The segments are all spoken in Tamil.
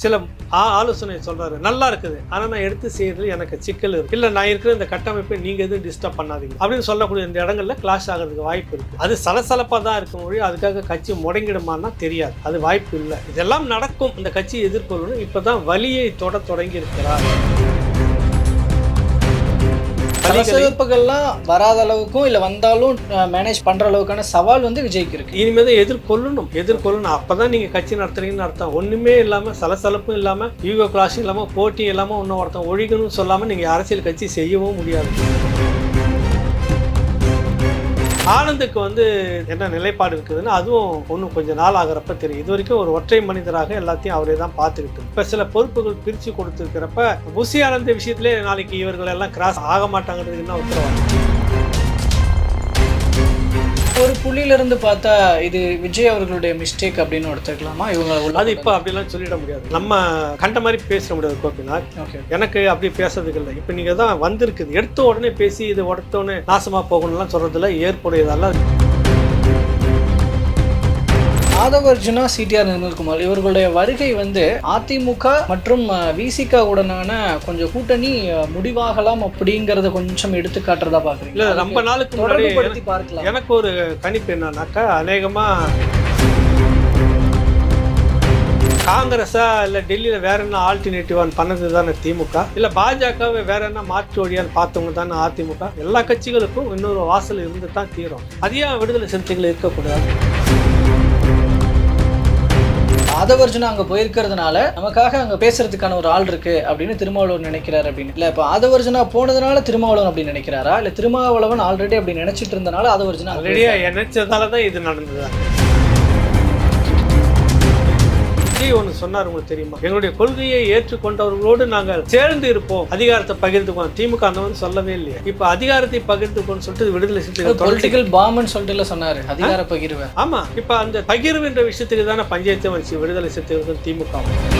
சில ஆ- ஆலோசனை சொல்கிறாரு நல்லா இருக்குது. ஆனால் நான் எடுத்து செய்யறதுல எனக்கு சிக்கல் இருக்கு. இல்லை நான் இருக்கிற இந்த கட்டமைப்பை நீங்கள் எதுவும் டிஸ்டர்ப் பண்ணாதீங்க. அப்படின்னு சொல்லக்கூடிய இந்த இடங்களில் கிளாஷ் ஆகிறதுக்கு வாய்ப்பு இருக்கு. அது சலசலப்பாக தான் இருக்கும் முடியும். அதுக்காக கட்சி முடங்கிடுமான்னா தெரியாது. அது வாய்ப்பு இல்லை. இதெல்லாம் நடக்கும். இந்த கட்சி எதிர்கொள்ளணும் இப்பதான் வலியை தொட தொடங்கி இருக்கிறார். வலிகளை சலசலப்புகள்லாம் வராத அளவுக்கும் இல்ல வந்தாலும் மேனேஜ் பண்ற அளவுக்கான சவால் வந்து விஜய்க்கு இருக்கு. இனிமே தான் எதிர்கொள்ளணும். எதிர்கொள்ளணும். அப்பதான் நீங்க கட்சி நடத்துறீங்கன்னு அர்த்தம். ஒண்ணுமே இல்லாம சலசலப்பும் இல்லாம ஈகோ கிளாஸ் இல்லாம போட்டி இல்லாம ஒன்னும் ஒருத்தன் ஒழிக்கணும்னு சொல்லாம நீங்க அரசியல் கட்சி செய்யவும் முடியாது. ஆனந்துக்கு வந்து என்ன நிலைப்பாடு இருக்குதுன்னு அதுவும் ஒன்றும் கொஞ்சம் நாள் ஆகிறப்ப தெரியும். இது வரைக்கும் ஒரு ஒற்றை மனிதராக எல்லாத்தையும் அவரே தான் பார்த்துக்கிட்டு இப்போ சில பொறுப்புகள் பிரித்து கொடுத்துருக்கிறப்ப புசி ஆனந்த விஷயத்திலே நாளைக்கு இவர்கள் எல்லாம் கிராஸ் ஆக மாட்டாங்கிறது என்ன உத்தரவாதம்? ஒரு புள்ளியில இருந்து பார்த்தா இது விஜய் அவர்களுடைய மிஸ்டேக் அப்படின்னு எடுத்துக்கலாமா? இவங்க அது இப்போ அப்படிலாம் சொல்லிட முடியாது. நம்ம கண்ட மாதிரி பேச முடியாது கோபிநாத். ஓகே. எனக்கு அப்படி பேசுறதுக்கு இல்லை. இப்போ நீங்கள் தான் வந்திருக்குது. எடுத்த உடனே பேசி இது உடத்தோடனே நாசமாக போகணும்லாம் சொல்கிறதுல ஏற்புடையதல்ல. ஆதவர்ஜுனா சிடிஆர் நிர்மல்குமார். இவர்களுடைய வருகை வந்து அதிமுக மற்றும் விசிக உடனான கொஞ்சம் கூட்டணி முடிவாகலாம் அப்படிங்கறத கொஞ்சம் எடுத்து காட்டுறதா பாக்குறீங்க. இல்லை ரொம்ப நாளுக்கு முன்னாடி பார்க்கலாம். எனக்கு ஒரு கணிப்பு என்னன்னாக்கா அநேகமாக காங்கிரஸா இல்லை டெல்லியில் வேற என்ன ஆல்டர்னேட்டிவான்னு பண்ணது தானே திமுக? இல்லை பாஜகவை வேற என்ன மாற்று வழியான்னு பார்த்தவங்க தானே அதிமுக? எல்லா கட்சிகளுக்கும் இன்னொரு வாசல் இருந்து தான் தீரும். அது ஏன் விடுதலை சிறுத்தைகள் இருக்கக்கூடாது? ஆதவர்ஜுனா அங்க போயிருக்கிறதுனால நமக்காக அங்க பேசுறதுக்கான ஒரு ஆள் இருக்கு அப்படின்னு திருமாவளவன் நினைக்கிறாரு அப்படின்னு. இல்ல இப்ப ஆதவர்ஜுனா போனதுனால திருமாவளவன் அப்படி நினைக்கிறாரா? இல்ல திருமாவளவன் ஆல்ரெடி அப்படி நினைச்சிட்டு இருந்தனால ஆதவர்ஜுனா ஆல்ரெடியாக நினைச்சதால தான் இது நடந்தது. விஜய் ஒன்று சொன்னார் உங்களுக்கு தெரியுமா? எங்களுடைய கொள்கையை ஏற்றுக்கொண்டவர்களோடு நாங்கள் சேர்ந்து இருப்போம். அதிகாரத்தை பகிர்ந்துக்குவோம் திமுக அந்த வந்து சொல்லவே இல்லையா. இப்போ அதிகாரத்தை பகிர்ந்துக்கோன்னு சொல்லிட்டு விடுதலை சிறுத்தைகள் பொலிட்டிக்கல் பாம்புன்னு சொல்லிட்டு சொன்னாரு. அதிகார பகிர்வு. ஆமா. இப்ப அந்த பகிர்வுன்ற விஷயத்துக்கு தானே பஞ்சாயத்து வந்துச்சு விடுதலை சிறுத்தைகள் திமுக.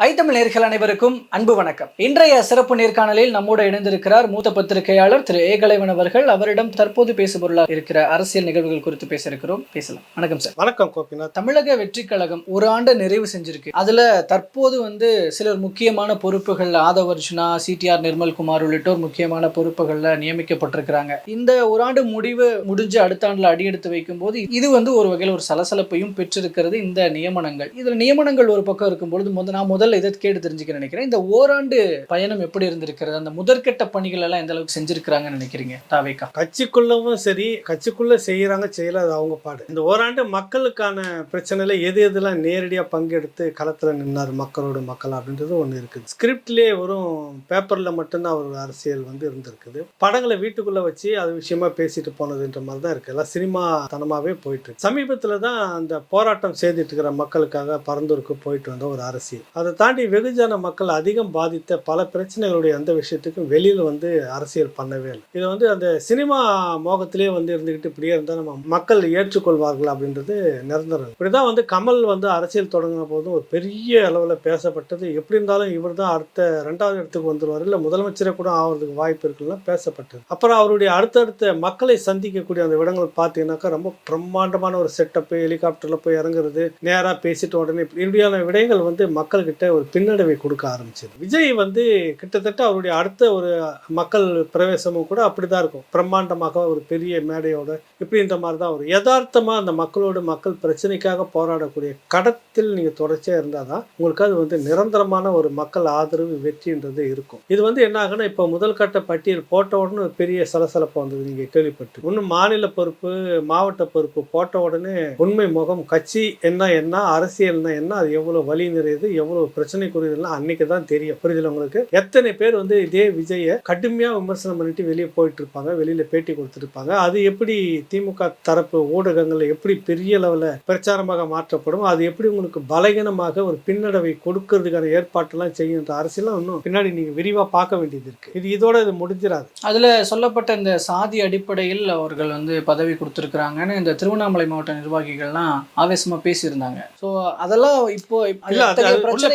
ஐத்தமிழ் நேர்கள் அனைவருக்கும் அன்பு வணக்கம். இன்றைய சிறப்பு நேர்காணலில் நம்மோடு இணைந்திருக்கிறார் மூத்த பத்திரிகையாளர் திரு ஏகலைவன் அவர்கள். அவரிடம் தற்போது பேசுபொருளாக இருக்கிற அரசியல் நிகழ்வுகள் குறித்து பேச இருக்கிறோம். பேசலாம். வணக்கம் சார். வணக்கம் கோபிநாத். தமிழக வெற்றி கழகம் ஒரு ஆண்டு நிறைவு செஞ்சிருக்கு. அதுல தற்போது வந்து சிலர் முக்கியமான பொறுப்புகள் ஆதவர்ஜுனா சிடிஆர் நிர்மல்குமார் உள்ளிட்டோர் முக்கியமான பொறுப்புகள்ல நியமிக்கப்பட்டிருக்கிறாங்க. இந்த ஒரு ஆண்டு முடிவு முடிஞ்சு அடுத்த ஆண்டுல அடியெடுத்து வைக்கும் போது இது வந்து ஒரு வகையில் ஒரு சலசலப்பையும் பெற்றிருக்கிறது இந்த நியமனங்கள். இதுல நியமனங்கள் ஒரு பக்கம் இருக்கும்பொழுது நான் முதல்ல இதை கேட்டு தெரிஞ்சுக்க நினைக்கிறேன். இந்த ஓராண்டு பயணம் எப்படி இருந்திருக்கிறது? அந்த முதற்கட்ட பணிகள் எல்லாம் எந்த அளவுக்கு செஞ்சிருக்கிறாங்கன்னு நினைக்கிறீங்க தாவேக்கா? கட்சிக்குள்ளவும் சரி கட்சிக்குள்ள செய்யறாங்க செய்யல அது அவங்க பாடு. இந்த ஓராண்டு மக்களுக்கான பிரச்சனையில எது எதுலாம் நேரடியா பங்கெடுத்து களத்துல நின்னார் மக்களோட மக்கள் அப்படின்றது ஒண்ணு இருக்குது. ஸ்கிரிப்ட்லயே வரும் பேப்பர்ல மட்டும்தான் ஒரு அரசியல் வந்து இருந்திருக்குது. படங்களை வீட்டுக்குள்ள வச்சு அது விஷயமா பேசிட்டு போனதுன்ற மாதிரி தான் இருக்கு. எல்லாம் சினிமா தனமாவே போயிட்டு சமீபத்தில் சமீபத்துல தான் அந்த போராட்டம் செய்துட்டு இருக்கிற மக்களுக்காக பரந்தூருக்கு போயிட்டு வந்த ஒரு அரசியல். அதை தாண்டி வெகுஜன மக்கள் அதிகம் பாதித்த பல பிரச்சனைகளுடைய அந்த விஷயத்துக்கும் வெளியில் வந்து அரசியல் பண்ணவே இல்லை. இது வந்து அந்த சினிமா மோகத்திலே வந்து இருந்துக்கிட்டு இப்படியே இருந்தால் நம்ம மக்கள் ஏற்றுக்கொள்வார்கள் அப்படின்றது நிரந்தரம். இப்படிதான் வந்து கமல் வந்து அரசியல் தொடங்கின போதும் ஒரு பெரிய அளவில் பேசப்பட்டது. எப்படி இருந்தாலும் இவர் தான் அடுத்த ரெண்டாவது இடத்துக்கு வந்துருவார். இல்லை முதலமைச்சரே கூட ஆகிறதுக்கு வாய்ப்பு இருக்குன்னா பேசப்பட்டது. அப்புறம் அவருடைய அடுத்தடுத்த மக்களை சந்திக்கக்கூடிய அந்த இடங்கள் பார்த்தீங்கன்னாக்கா ரொம்ப பிரம்மாண்டமான ஒரு செட்டப்பு ஹெலிகாப்டரில் போய் இறங்குறது நேராக பேசிட்டு உடனே இப்படியான விடயங்கள் வந்து மக்கள்கிட்ட கிட்ட ஒரு பின்னடைவை கொடுக்க ஆரம்பிச்சது. விஜய் வந்து கிட்டத்தட்ட அவருடைய அடுத்த ஒரு மக்கள் பிரவேசமும் கூட அப்படிதான் இருக்கும். பிரம்மாண்டமாக ஒரு பெரிய மேடையோட இப்படின்ற மாதிரி தான் வரும். யதார்த்தமாக அந்த மக்களோட மக்கள் பிரச்சனைக்காக போராடக்கூடிய கடத்தில் நீங்கள் தொடர்ச்சியாக இருந்தால் தான் உங்களுக்கு அது வந்து நிரந்தரமான ஒரு மக்கள் ஆதரவு வெற்றின்றது இருக்கும். இது வந்து என்ன ஆகுன்னா இப்போ முதல் கட்ட பட்டியல் போட்ட உடனே ஒரு பெரிய சலசலப்பு வந்தது. நீங்கள் கேள்விப்பட்டு இன்னும் மாநில பொறுப்பு மாவட்ட பொறுப்பு போட்ட உடனே உண்மை முகம் கட்சி என்ன என்ன அரசியல்னா என்ன அது எவ்வளோ வழி நிறையுது எவ்வளோ பிரச்சனைக்குரியதெல்லாம் அன்னைக்கு தான் தெரியும். புரியுதுல உங்களுக்கு? எத்தனை பேர் வந்து இதே விஜய கடுமையா விமர்சனம் பண்ணிட்டு வெளியே போயிட்டு இருப்பாங்க வெளியில பேட்டி கொடுத்துருப்பாங்க. அது எப்படி திமுக தரப்பு ஊடகங்கள்ல எப்படி பெரிய லெவல்ல பிரச்சாரமாக மாற்றப்படும் அது எப்படி உங்களுக்கு பலகீனமாக ஒரு பின்னடைவை கொடுக்கறதுக்கான ஏற்பாட்டெல்லாம் செய்யுன்ற அரசியலாம் இன்னும் பின்னாடி நீங்க விரிவா பார்க்க வேண்டியது இருக்கு. இது இதோட இது முடிஞ்சிடாது. அதுல சொல்லப்பட்ட இந்த சாதி அடிப்படையில் அவர்கள் வந்து பதவி கொடுத்துருக்குறாங்கன்னு இந்த திருவண்ணாமலை மாவட்ட நிர்வாகிகள்லாம் ஆவேசமா பேசியிருந்தாங்க. ஸோ அதெல்லாம் இப்போ இல்ல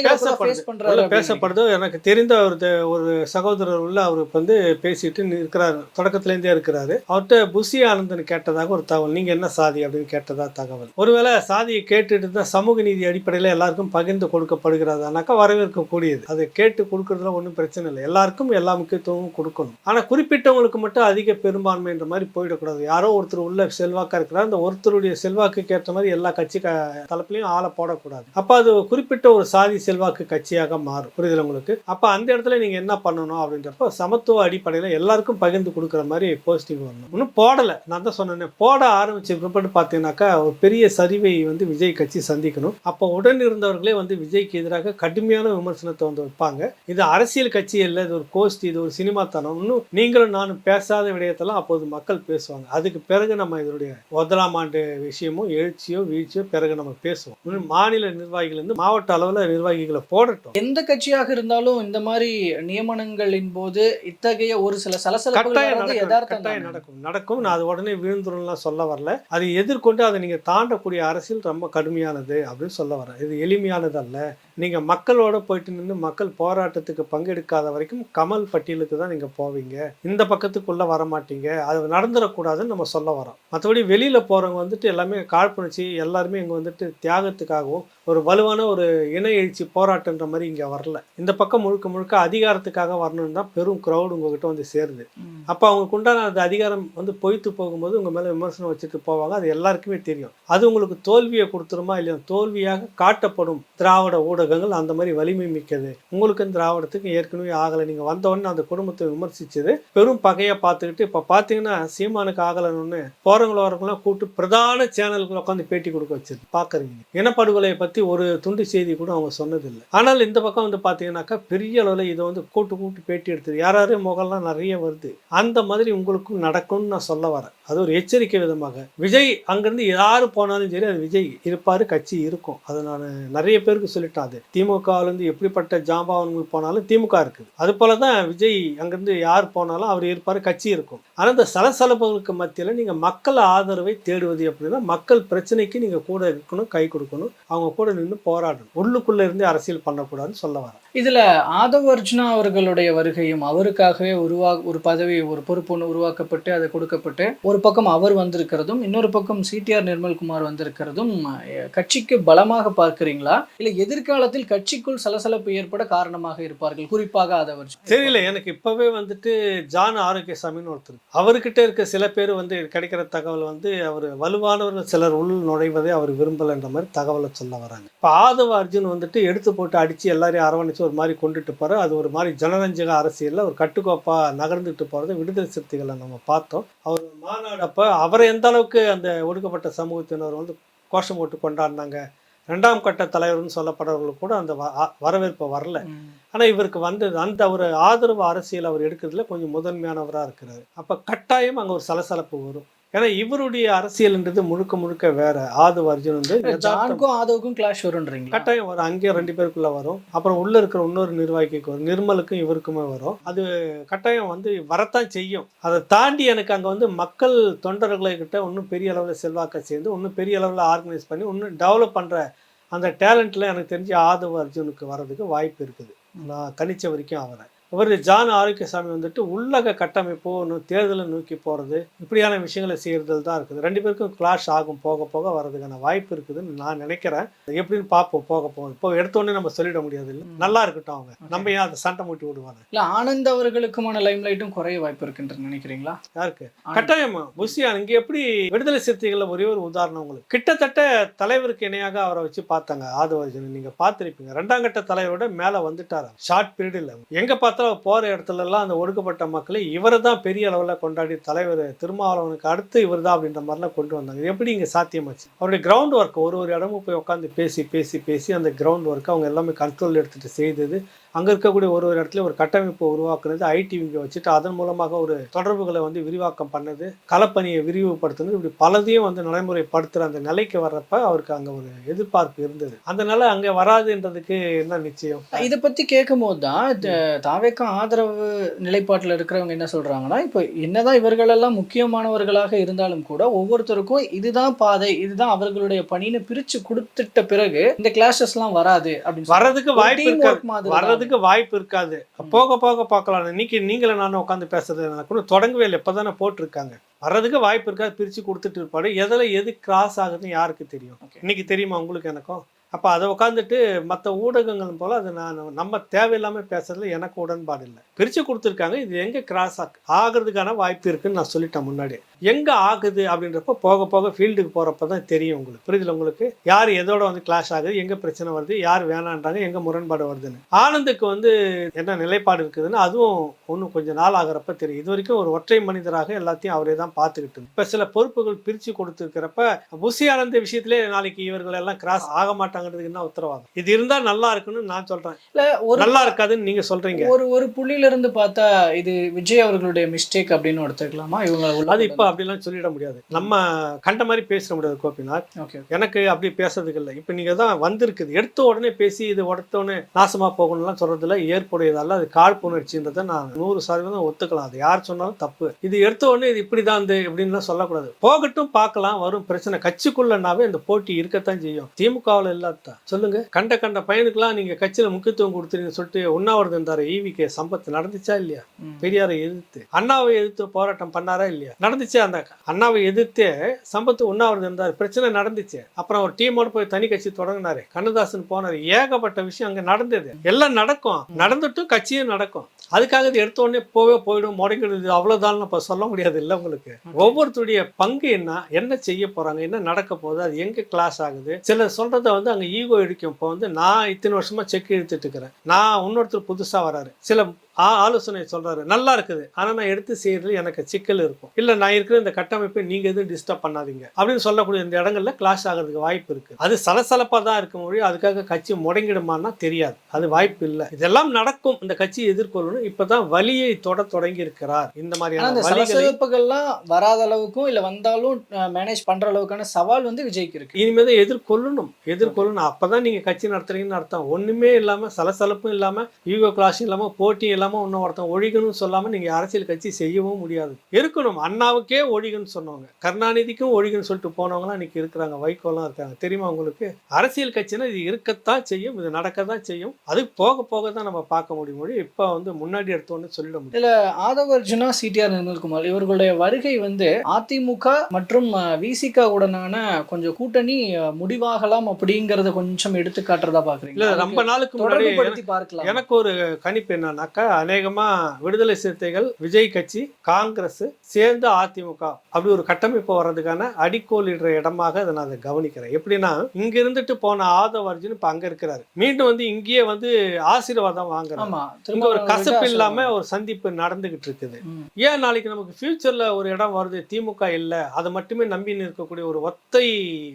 பேசப்படுது. பேசப்படுது. எனக்கு தெரிந்த ஒரு ஒரு சகோதரர் உள்ள அவருக்கு வந்து பேசிட்டு இருக்கிறாரு. தொடக்கத்துலேருந்தே இருக்கிறாரு. அவர்கிட்ட புசி ஆனந்தன் கேட்டதாக ஒரு தகவல். நீங்க என்ன சாதி அப்படின்னு கேட்டதா தகவல். ஒருவேளை சாதியை கேட்டுட்டு தான் சமூக நீதி அடிப்படையில் எல்லாருக்கும் பகிர்ந்து கொடுக்கப்படுகிறதானாக்கா வரவேற்கக்கூடியது. அதை கேட்டு கொடுக்கறதுல ஒன்றும் பிரச்சனை இல்லை. எல்லாருக்கும் எல்லா முக்கியத்துவமும் கொடுக்கணும். ஆனா குறிப்பிட்டவங்களுக்கு மட்டும் அதிக பெரும்பான்மைன்ற மாதிரி போயிடக்கூடாது. யாரோ ஒருத்தர் உள்ள செல்வாக்கா இருக்கிறார். அந்த ஒருத்தருடைய செல்வாக்குக்கு ஏற்ற மாதிரி எல்லா கட்சி தளப்புலையும் ஆளை போடக்கூடாது. அப்போ அது குறிப்பிட்ட ஒரு சாதி செல்வாக்கு கட்சியாக மாறும். புரிதல் உங்களுக்கு? அப்போ அந்த இடத்துல நீங்கள் என்ன பண்ணணும் அப்படின்றப்ப சமத்துவ அடிப்படையில் எல்லாருக்கும் பகிர்ந்து கொடுக்குற மாதிரி போஸ்டிங் வரணும். இன்னும் போடலை. நான் தான் சொன்னேன் போட ஆரம்பிச்ச பிற்பாடு பார்த்தீங்கன்னாக்கா ஒரு பெரிய சரிவை வந்து விஜய் கட்சி சந்திக்கணும். அப்போ உடன் இருந்தவர்களே வந்து விஜய்க்கு எதிராக கடுமையான விமர்சனத்தை வந்து வைப்பாங்க. இது அரசியல் கட்சி இல்லை இது ஒரு கோஷ்டி இது ஒரு சினிமா தனம். இன்னும் நீங்களும் நானும் பேசாத விடயத்தெல்லாம் அப்போது மக்கள் பேசுவாங்க. அதுக்கு பிறகு நம்ம இதனுடைய முதலாம் ஆண்டு விஷயமும் எழுச்சியோ வீழ்ச்சியோ பிறகு நம்ம பேசுவோம். மாநில நிர்வாகிகள் இருந்து மாவட்ட அளவில் நிர்வாகிகளை போடட்டும். எந்த கட்சியாக இருந்தாலும் இந்த மாதிரி நியமனங்களின் போது இத்தகைய ஒரு சில சலசலப்புகள் யதார்த்தம். நடக்கும். நடக்கும். நான் அது உடனே விழுந்துரும்லாம் சொல்ல வரல. அதை எதிர்கொண்டு அதை நீங்க தாண்டக்கூடிய அரசியல் ரொம்ப கடுமையானது அப்படின்னு சொல்ல வரேன். இது எளிமையானது அல்ல நீங்க மக்களோட போயிட்டு நின்று மக்கள் போராட்டத்துக்கு பங்கெடுக்காத வரைக்கும் கமல் பட்டியலுக்கு தான் நீங்க போவீங்க. இந்த பக்கத்துக்குள்ள வர மாட்டீங்க அது நடந்துடக்கூடாதுன்னு நம்ம சொல்ல வரோம். மற்றபடி வெளியில போறவங்க வந்துட்டு எல்லாமே காழ்ப்புணர்ச்சி எல்லாருமே இங்க வந்துட்டு தியாகத்துக்காகவும் ஒரு வலுவான ஒரு இன எழுச்சி போராட்டன்ற மாதிரி இங்க வரல. இந்த பக்கம் முழுக்க முழுக்க அதிகாரத்துக்காக வரணும்னு தான் பெரும் க்ரௌடு உங்ககிட்ட வந்து சேருது. அப்போ அவங்களுக்கு உண்டான அந்த அதிகாரம் வந்து பொய்த்து போகும்போது உங்கள் மேலே விமர்சனம் வச்சுட்டு போவாங்க. அது எல்லாருக்குமே தெரியும். அது உங்களுக்கு தோல்வியை கொடுத்துருமா இல்லையா? தோல்வியாக காட்டப்படும் திராவிட ஊடகங்கள் அந்த மாதிரி வலிமை மிக்கது. உங்களுக்கும் திராவிடத்துக்கும் ஏற்கனவே ஆகலை. நீங்கள் வந்தவொடனே அந்த குடும்பத்தை விமர்சிச்சது பெரும் பகையாக பார்த்துக்கிட்டு இப்போ பார்த்தீங்கன்னா சீமானுக்கு ஆகலைன்னு போகிறவங்கள வரவங்களாம் கூப்பிட்டு பிரதான சேனல்கள் உட்காந்து பேட்டி கொடுக்க வச்சது பார்க்குறீங்க இனப்படுகொலையை பற்றி ஒரு துண்டு செய்தி கூட அவங்க சொன்னதில்லை. ஆனால் இந்த பக்கம் வந்து பார்த்தீங்கன்னாக்கா பெரிய அளவில் இதை வந்து கூட்டு கூட்டு பேட்டி எடுத்தது. யார் முகம்லாம் நிறைய வருது. அந்த மாதிரி உங்களுக்கும் நடக்கும்னு நான் சொல்ல வரேன். அது ஒரு எச்சரிக்கை விதமாக. விஜய் அங்கேருந்து யார் போனாலும் சரி அது விஜய் இருப்பார் கட்சி இருக்கும். அது நான் நிறைய பேருக்கு சொல்லிட்டேன் அது. திமுகவிலேருந்து எப்படிப்பட்ட ஜாம்பவான்கள் போனாலும் திமுக இருக்குது. அது போல தான் விஜய் அங்கேருந்து யார் போனாலும் அவர் இருப்பார் கட்சி இருக்கும். ஆனால் இந்த சலசலப்புகளுக்கு மத்தியில் நீங்கள் மக்கள் ஆதரவை தேடுவது எப்படின்னா மக்கள் பிரச்சனைக்கு நீங்கள் கூட இருக்கணும் கை கொடுக்கணும். அவங்க கூட நின்று போராடணும். உள்ளுக்குள்ளே இருந்து அரசியல் பண்ணக்கூடாதுன்னு சொல்ல வரேன். இதுல ஆதவ அர்ஜுனா அவர்களுடைய வருகையும் அவருக்காகவே உருவா ஒரு பதவி ஒரு பொறுப்பு ஒன்று உருவாக்கப்பட்டு அது கொடுக்கப்பட்டு ஒரு பக்கம் அவர் வந்திருக்கிறதும் இன்னொரு பக்கம் சிடிஆர் நிர்மல்குமார் வந்திருக்கிறதும் கட்சிக்கு பலமாக பார்க்கிறீங்களா? இல்ல எதிர்காலத்தில் கட்சிக்குள் சலசலப்பு ஏற்பட காரணமாக இருப்பார்கள் குறிப்பாக ஆதவ அர்ஜுனா? தெரியல எனக்கு இப்பவே வந்துட்டு ஜான் ஆரோக்கியசாமின்னு ஒருத்தர் அவர்கிட்ட இருக்க சில பேர் வந்து கிடைக்கிற தகவல் வந்து அவர் வலுவானவர்கள் சிலர் உள் நுழைவதை அவர் விரும்பலைன்ற மாதிரி தகவலை சொல்ல வராங்க இப்போ ஆதவ அர்ஜுன் வந்துட்டு எடுத்து போட்டு அடிச்சு எல்லாரையும் அரவணைச்சு ஒரு மாதிரி கொண்டுட்டு போற அது ஒரு மாதிரி ஜனரஞ்சக அரசியல்ல ஒரு கட்டுக்கோப்பா நகர்ந்துட்டு போறது விடுதலை சிறுத்தைகளை நம்ம பார்த்தோம். அவர் மாநாடு அப்ப அவரை எந்த அளவுக்கு அந்த ஒடுக்கப்பட்ட சமூகத்தினர் வந்து கோஷம் போட்டு கொண்டாடினாங்க? ரெண்டாம் கட்ட தலைவர்னு சொல்லப்படுறவங்களுக்கு கூட அந்த வரவேற்பு வரல. ஆனால் இவருக்கு வந்தது அந்த ஒரு ஆதரவு அரசியல் அவர் எடுக்கிறதுல கொஞ்சம் முதன்மையானவராக இருக்கிறாரு. அப்போ கட்டாயம் அங்கே ஒரு சலசலப்பு வரும். ஏன்னா இவருடைய அரசியல்ன்றது முழுக்க முழுக்க வேற. ஆதவ அர்ஜுன் வந்து ஜானுக்கும் ஆதவுக்கும் கிளாஷ் வரும்ன்றீங்களா? கட்டாயம் வரும். அங்கேயும் ரெண்டு பேருக்குள்ள வரும். அப்புறம் உள்ள இருக்கிற இன்னொரு நிர்வாகிக்கு வரும். நிர்மலுக்கும் இவருக்குமே வரும். அது கட்டாயம் வந்து வரத்தான் செய்யும். அதை தாண்டி எனக்கு அங்கே வந்து மக்கள் தொண்டர்களை கிட்ட இன்னும் பெரிய அளவில் செல்வாக்க சேர்ந்து இன்னும் பெரிய அளவில் ஆர்கனைஸ் பண்ணி இன்னும் டெவலப் பண்ணுற அந்த டேலண்ட்டில் எனக்கு தெரிஞ்சு ஆதவ அர்ஜுனுக்கு வர்றதுக்கு வாய்ப்பு இருக்குது. நான் கணிச்ச வரைக்கும் அவரை. இவர் ஜான் ஆரோக்கியசாமி வந்துட்டு உள்ளக கட்டமைப்போ தேர்தலை நோக்கி போகிறது இப்படியான விஷயங்களை செய்யறதுல தான் இருக்குது. ரெண்டு பேருக்கும் கிளாஷ் ஆகும் போக போக வர்றதுக்கான வாய்ப்பு இருக்குதுன்னு நான் நினைக்கிறேன். எப்படின்னு பார்ப்போம் போக போக. இப்போ எடுத்தோடனே நம்ம சொல்லிட முடியாது இல்லை நல்லா இருக்கட்டும் அவங்க. நம்ம ஏன் அதை சண்டை மூட்டி விடுவாங்க? இல்ல ஆனந்த் அவர்களுக்குமான லைம் லைட்டும் குறைய வாய்ப்பு இருக்குன்னு நினைக்கிறீங்களா? யாருக்கு. கட்டாயமா. புஷியான் இங்க எப்படி விடுதலை சிறுத்தைகள்ல ஒரே ஒரு உதாரணம் உங்களுக்கு. கிட்டத்தட்ட தலைவருக்கு இணையாக அவரை வச்சு பார்த்தாங்க. ஆதவர்ஜன் நீங்க பார்த்திருப்பீங்க. ரெண்டாம் கட்ட தலைவரோட மேல வந்துட்டாரு ஷார்ட் பீரியட் இல்ல எங்க பார்த்தாலும் யாத்திரை போற இடத்துல எல்லாம் அந்த ஒடுக்கப்பட்ட மக்களை இவர் தான் பெரிய அளவில் கொண்டாடி தலைவர் திருமாவளவனுக்கு அடுத்து இவர் தான் அப்படின்ற மாதிரிலாம் கொண்டு வந்தாங்க. இது எப்படி இங்கே சாத்தியமாச்சு? அவருடைய கிரவுண்ட் ஒர்க் ஒரு ஒரு இடமும் போய் உட்காந்து பேசி பேசி பேசி அந்த கிரவுண்ட் ஒர்க் அவங்க எல்லாமே கண்ட்ரோல் எடுத்துட்டு செய்தது அங்கே இருக்கக்கூடிய ஒரு ஒரு இடத்துல ஒரு கட்டமைப்பை உருவாக்குனது ஐடி விங்க வச்சுட்டு அதன் மூலமாக ஒரு தொடர்புகளை வந்து விரிவாக்கம் பண்ணது களப்பணியை விரிவுபடுத்துனது இப்படி பலதையும் வந்து நடைமுறைப்படுத்துகிற அந்த நிலைக்கு வர்றப்ப அவருக்கு அங்கே ஒரு எதிர்பார்ப்பு இருந்தது. அதனால அங்கே வராதுன்றதுக்கு என்ன நிச்சயம்? இதை பத்தி கேட்கும்போது தான் தாவேக்கம் ஆதரவு நிலைப்பாட்டில் இருக்கிறவங்க என்ன சொல்றாங்கன்னா இப்போ என்னதான் இவர்களெல்லாம் முக்கியமானவர்களாக இருந்தாலும் கூட ஒவ்வொருத்தருக்கும் இதுதான் பாதை இதுதான் அவர்களுடைய பணின்னு பிரிச்சு கொடுத்துட்ட பிறகு இந்த கிளாஷஸ்லாம் வராது அப்படின்னு. வர்றதுக்கு வாய்ப்பு team தான். வர்றதுக்கு வாய்ப்பு இருக்காது. போக போக பார்க்கலாம். இன்னைக்கு நீங்களும் நானும் உட்காந்து பேசுறது கூட தொடங்கவே இல்லை. இப்போதானே போட்டிருக்காங்க. வர்றதுக்கு வாய்ப்பு இருக்காது. பிரித்து கொடுத்துட்டு இருப்பாரு. எதில் எது கிராஸ் ஆகுதுன்னு யாருக்கு தெரியும். இன்னைக்கு தெரியுமா உங்களுக்கு எனக்கும்? அப்போ அதை உட்காந்துட்டு மற்ற ஊடகங்கள் போல் அது நான் நம்ம தேவையில்லாமல் பேசுறதுல எனக்கு உடன்பாடு இல்லை. பிரித்து கொடுத்துருக்காங்க. இது எங்கே கிராஸ் ஆகிறதுக்கான வாய்ப்பு இருக்குன்னு நான் சொல்லிட்டேன் முன்னாடி எங்கே ஆகுது அப்படின்றப்ப போக போக ஃபீல்டுக்கு போகிறப்ப தான் தெரியும் உங்களுக்கு. புரியுதுல உங்களுக்கு? யார் எதோட வந்து கிளாஷ் ஆகுது எங்கே பிரச்சனை வருது யார் வேணான்றாங்க எங்கே முரண்பாடு வருதுன்னு. ஆனந்துக்கு வந்து என்ன நிலைப்பாடு இருக்குதுன்னு அதுவும் ஒன்றும் கொஞ்சம் நாள் ஆகிறப்ப தெரியும். இது வரைக்கும் ஒரு ஒற்றை மனிதராக எல்லாத்தையும் அவரே தான் பார்த்துக்கிட்டு. இப்ப சில பொறுப்புகள் பிரித்து கொடுத்துருக்கிறப்ப புசி ஆனந்த விஷயத்திலே நாளைக்கு இவர்கள் எல்லாம் கிராஸ் ஆக மாட்டாங்கிறதுக்கு என்ன உத்தரவாதம்? இது இருந்தா நல்லா இருக்குன்னு நான் சொல்றேன். இல்ல ஒரு நல்லா இருக்காதுன்னு நீங்க சொல்றீங்க. ஒரு ஒரு புள்ளியில இருந்து பார்த்தா இது விஜய் அவர்களுடைய மிஸ்டேக் அப்படின்னு எடுத்துக்கலாமா இவங்க அது இப்ப அப்படிலாம் சொல்லிட முடியாது. நம்ம கண்ட மாதிரி பேச முடியாது கோபிநாத். எனக்கு அப்படி பேசுறதுக்கு இல்லை இப்போ நீங்கள் தான் வந்திருக்குது. எடுத்த உடனே பேசி இது உடத்த உடனே நாசமாக போகணும்லாம் சொல்கிறதுல ஏற்புடையதல்ல அது காழ்ப்புணர்ச்சின்றதை நான் நூறு சதவீதம் ஒத்துக்கலாம். அது யார் சொன்னாலும் தப்பு. இது எடுத்த உடனே இது இப்படி தான் இந்த இப்படின்லாம் சொல்லக்கூடாது. போகட்டும் பார்க்கலாம். வரும் பிரச்சனை. கட்சிக்குள்ளனாவே இந்த போட்டி இருக்கத்தான் செய்யும். திமுகவில் இல்லாத சொல்லுங்க. கண்ட கண்ட பையனுக்கெல்லாம் நீங்கள் கட்சியில் முக்கியத்துவம் கொடுத்துருங்க சொல்லிட்டு உண்ணாவிரதம் இருந்தார் ஈவி கே. சம்பத் நடந்துச்சா இல்லையா? பெரியாரை எதிர்த்து. அண்ணாவை எதிர்த்து போராட்டம் பண்ணாரா இல்லையா? நடந்துச்சு அந்த அண்ணாவை எதிர்த்து சம்பத்து உண்ணாவிரதம் இருந்தார். பிரச்சனை நடந்துச்சு. அப்புறம் ஒரு டீமோட போய் தனி கட்சி தொடங்கினாரு. கண்ணதாசன் போனாரு. ஏகப்பட்ட விஷயம் அங்க நடந்தது. எல்லாம் நடக்கும். நடந்துட்டும் கட்சியும் நடக்கும். அதுக்காக இது எடுத்த உடனே போவே போயிடும் முடங்கிடுது அவ்வளவுதான் இப்ப சொல்ல முடியாது இல்லை உங்களுக்கு. ஒவ்வொருத்தருடைய பங்கு என்ன என்ன செய்ய போறாங்க என்ன நடக்க போகுது அது எங்க கிளாஸ் ஆகுது? சிலர் சொல்றத வந்து அங்க ஈகோ இடிக்கும். இப்போ வந்து நான் இத்தனை வருஷமா செக் இழுத்துட்டு இருக்கிறேன். நான் இன்னொருத்தர் புதுசா வராரு. சில ஆலோசனை சொல்றாரு. நல்லா இருக்குது. ஆனா நான் எடுத்து செய்யறதுல எனக்கு சிக்கல் இருக்கும். இல்ல நான் இருக்கிற இந்த கட்டமைப்பை நீங்க எதுவும் டிஸ்டர்ப் பண்ணாதீங்க. அப்படின்னு சொல்லக்கூடிய இந்த இடங்கள்ல கிளாஷ் ஆகிறதுக்கு வாய்ப்பு இருக்கு. அது சலசலப்பா தான் இருக்கும் மொழி அதுக்காக கட்சி முடங்கிடுமான்னா தெரியாது. அது வாய்ப்பு இல்லை. இதெல்லாம் நடக்கும். இந்த கட்சி எதிர்கொள்ளணும் இப்பதான் வலியை தொட தொடங்கி இருக்கிறார். இந்த மாதிரியான சலசலப்புகள்லாம் வராத அளவுக்கும் இல்ல வந்தாலும் மேனேஜ் பண்ற அளவுக்கான சவால் வந்து விஜய்க்கு இருக்கு. இனிமே தான் எதிர்கொள்ளணும். எதிர்கொள்ளணும். அப்பதான் நீங்க கட்சி நடத்துறீங்கன்னு அர்த்தம். ஒண்ணுமே இல்லாம சலசலப்பும் இல்லாம ஈகோ கிளாஸும் இல்லாம போட்டியும் இல்லாம இன்னும் ஒருத்தன் ஒழிகணும்னு சொல்லாம நீங்க அரசியல் கட்சி செய்யவும் முடியாது. இருக்கணும். அண்ணாவுக்கே ஒழிகன்னு சொன்னவங்க. கருணாநிதிக்கும் ஒழிகன்னு சொல்லிட்டு போனவங்களாம் இன்னைக்கு இருக்கிறாங்க. வைகோலாம் இருக்காங்க. தெரியுமா உங்களுக்கு? அரசியல் கட்சினா இது இருக்கத்தான் செய்யும். இது நடக்கத்தான் செய்யும். அது போக போக தான் நம்ம பார்க்க முடியும். மொழி இப்போ வந்து முன்னாடி எடுத்தோன்னு சொல்லிட முடியும். இதுல ஆதவ அர்ஜுனா சிடிஆர் நிர்மல்குமார் இவர்களுடைய வருகை வந்து அதிமுக மற்றும் விசிக உடனான கொஞ்சம் கூட்டணி முடிவாகலாம் அப்படிங்கறத கொஞ்சம் எடுத்து காட்டுறதா இல்ல பாக்குறீங்க ரொம்ப நாளுக்கு முன்னாடி பார்க்கலாம். எனக்கு ஒரு கணிப்பு என்னன்னாக்கா அநேகமா விடுதலை சிறுத்தைகள் விஜய் கட்சி காங்கிரஸ் சேர்ந்து அதிமுக அப்படி ஒரு கட்டமைப்பு வர்றதுக்கான அடிக்கோலிடுற இடமாக அதை நான் கவனிக்கிறேன். எப்படின்னா இங்க இருந்துட்டு போன ஆதவ அர்ஜுன் இப்ப அங்க இருக்கிறாரு. மீண்டும் வந்து இங்கேயே வந்து ஆசீர்வாதம் இங்க திரும்ப ஒரு கசப்பு இல்லாம ஒரு சந்திப்பு நடந்துகிட்டு இருக்குது. ஏன் நாளைக்கு நமக்கு ஃபியூச்சர்ல ஒரு இடம் வருது திமுக இல்ல அதை மட்டுமே நம்பி இருக்கக்கூடிய ஒரு ஒத்தை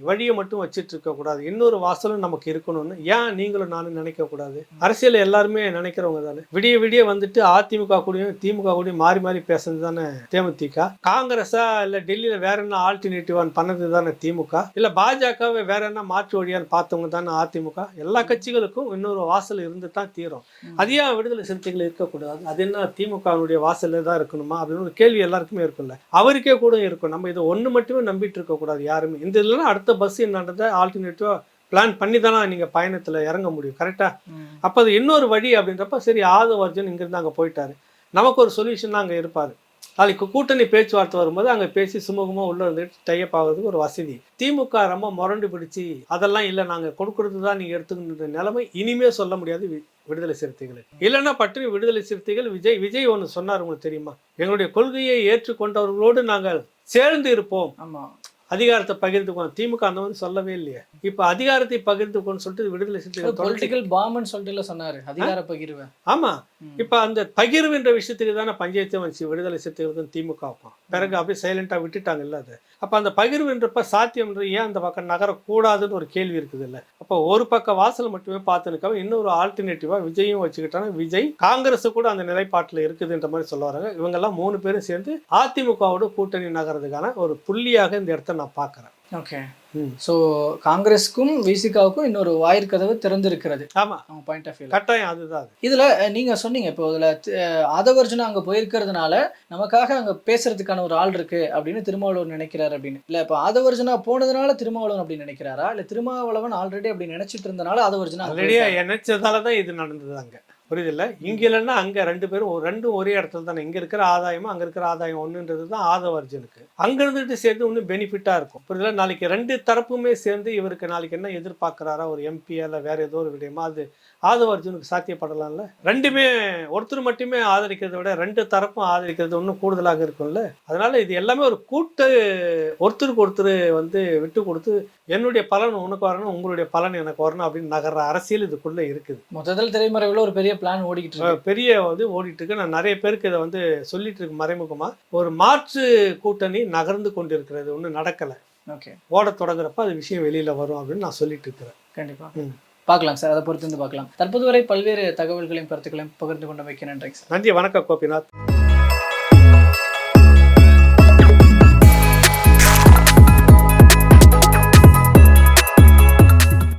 வழியை மட்டும் வச்சிட்டு இருக்க கூடாது. இன்னொரு வாசலும் நமக்கு இருக்கணும்னு ஏன் நீங்களும் நானும் நினைக்க கூடாது? அரசியல் எல்லாருமே நினைக்கிறவங்க தானே. விடிய விடிய வந்துட்டு அதிமுக கூடயும் திமுக கூடயும் மாறி மாறி பேசுறது தானே தேமுதிக? காங்கிரஸா இல்ல டெல்லியில வேற என்ன ஆல்டர்னேட்டிவான்னு பண்ணது தானே திமுக? இல்ல பாஜகவை வேற என்ன மாற்று வழியான்னு பார்த்தவங்க தானே அதிமுக? எல்லா கட்சிகளுக்கும் இன்னொரு வாசல் இருந்து தான் தீரும். அது ஏன் விடுதலை சிறுத்தைகள் இருக்கக்கூடாது. அது என்ன திமுகவுடைய வாசல்ல தான் இருக்கணுமா? அப்படின்னு ஒரு கேள்வி எல்லாருக்குமே இருக்கும்ல. அவருக்கே கூட இருக்கும். நம்ம இதை ஒண்ணு மட்டுமே நம்பிட்டு இருக்கக்கூடாது யாருமே. இந்த இதுலாம் அடுத்த பஸ் என்னன்றதை ஆல்டர்னேட்டிவா பிளான் பண்ணி தானே நீங்கள் பயணத்தில் இறங்க முடியும் கரெக்டாக அப்போ அது இன்னொரு வழி அப்படின்றப்ப சரி ஆதவ அர்ஜுன் இங்கேருந்து அங்கே போயிட்டாரு. நமக்கு ஒரு சொல்யூஷன் தான் அங்கே இருப்பார். நாளைக்கு கூட்டணி பேச்சுவார்த்தை வரும்போது அங்கே பேசி சுமூகமாக உள்ளே இருந்துட்டு டைப் ஆகிறதுக்கு ஒரு வசதி. திமுக ரொம்ப முரண்டு பிடிச்சி அதெல்லாம் இல்லை நாங்கள் கொடுக்கறது தான் நீங்கள் எடுத்துக்கின்ற நிலைமை இனிமே சொல்ல முடியாது வி- விடுதலை சிறுத்தைகள் இல்லைன்னா பற்றி விடுதலை சிறுத்தைகள் விஜய் விஜய் ஒன்று சொன்னார் உங்களுக்கு தெரியுமா? எங்களுடைய கொள்கையை ஏற்றுக்கொண்டவர்களோடு நாங்கள் சேர்ந்து இருப்போம். ஆமாம் அதிகாரத்தை பகிர்ந்துக்கோம் திமுக அந்த மாதிரி சொல்லவே இல்லையே. இப்போ அதிகாரத்தை பகிர்ந்துக்கோன்னு சொல்லிட்டு விடுதலை சிறுத்தைகள் பொலிட்டிக்கல் பாம்புன்னு சொல்லிட்டு சொன்னாரு. அதிகார பகிர்வு. ஆமா. ம். இப்ப அந்த பகிர்வுன்ற விஷயத்துக்கு தானே பஞ்சாயத்து வச்சு விடுதலை சிறுத்தைகளுக்கும் திமுகவுக்கும் பிறகு அப்படியே சைலண்டா விட்டுட்டாங்க இல்ல அது. அப்ப அந்த பகிர்வுன்றப்ப சாத்தியம்ன்ற ஏன் அந்த பக்கம் நகரக்கூடாதுன்னு ஒரு கேள்வி இருக்குது இல்ல அப்போ ஒரு பக்கம் வாசல் மட்டுமே பார்த்து நிற்காம இன்னொரு ஆல்டர்னேட்டிவா விஜயும் வச்சுக்கிட்டாங்க விஜய் காங்கிரஸ் கூட அந்த நிலைப்பாட்டில் இருக்குதுன்ற மாதிரி சொல்ல வராங்க. இவங்கெல்லாம் மூணு பேரும் சேர்ந்து அதிமுகவோட கூட்டணி நகர்றதுக்கான ஒரு புள்ளியாக இந்த இடத்த நான் பார்க்குறேன். ஓகே. ஸோ காங்கிரஸுக்கும் விசிகாவுக்கும் இன்னொரு வாயிற்கதவு திறந்திருக்கிறது. ஆமா. அவங்க பாயிண்ட் ஆஃப் வியூ கட்டாயம் அதுதான். அது. இதுல அஹ், நீங்க சொன்னீங்க இப்போ இதுல ஆதவர்ஜுனா அங்க போயிருக்கிறதுனால நமக்காக அங்க பேசுறதுக்கான ஒரு ஆள் இருக்கு அப்படின்னு திருமாவளவன் நினைக்கிறாரு அப்படின்னு. இல்ல இப்போ ஆதவர்ஜுனா போனதுனால திருமாவளவன் அப்படி நினைக்கிறாரா? இல்ல திருமாவளவன் ஆல்ரெடி அப்படி நினைச்சிட்டு இருந்தனால ஆதவர்ஜுனா போயிருக்காரா? நினைச்சதால தான் இது நடந்தது அங்க. புரியுதுல்ல? இங்க இல்லைன்னா அங்க ரெண்டு பேரும் ரெண்டும் ஒரே இடத்துல தானே. இங்க இருக்கிற ஆதாயமும் அங்க இருக்கிற ஆதாயம் ஒண்ணுன்றது தான் ஆதவர்ஜனுக்கு அங்க இருந்துட்டு சேர்ந்து ஒன்றும் பெனிஃபிட்டா இருக்கும். புரியுதுல நாளைக்கு ரெண்டு தரப்புமே சேர்ந்து இவருக்கு நாளைக்கு என்ன எதிர்பார்க்குறாரா? ஒரு எம்பி இல்லை வேற ஏதோ ஒரு விடயமா? அது ஆதவர்ஜனுக்கு சாத்தியப்படலாம்ல? ரெண்டுமே ஒருத்தர் மட்டுமே ஆதரிக்கிறதை விட ரெண்டு தரப்பும் ஆதரிக்கிறது இன்னும் கூடுதலாக இருக்கும்ல? அதனால இது எல்லாமே ஒரு கூட்டு ஒருத்தருக்கு ஒருத்தர் வந்து விட்டு கொடுத்து என்னுடைய பலன் உனக்கு வரணும் உங்களுடைய பலன் எனக்கு வரணும் அப்படின்னு நகர்ற அரசியல் இதுக்குள்ள இருக்குது. மொத்தத்தில் திரைமறைவுல ஒரு பெரிய பிளான் ஓடிக்கிட்டு இருக்கு. பெரிய வந்து ஓடிட்டு இருக்கு. நான் நிறைய பேருக்கு இதை வந்து சொல்லிட்டு இருக்கு மறைமுகமா. ஒரு மாற்று கூட்டணி நகர்ந்து கொண்டிருக்கிறது. ஒன்றும் நடக்கல. ஓகே. ஓட தொடங்குறப்ப அது விஷயம் வெளியில வரும் அப்படின்னு நான் சொல்லிட்டு இருக்கிறேன். கண்டிப்பா. ம். பார்க்கலாம் சார் அதை பொறுத்து வந்து பார்க்கலாம். தற்போது வரை பல்வேறு தகவல்களையும் கருத்துக்களையும் பகிர்ந்து கொண்டமைக்கு நன்றிங்க சார். நன்றி வணக்கம் கோபிநாத்.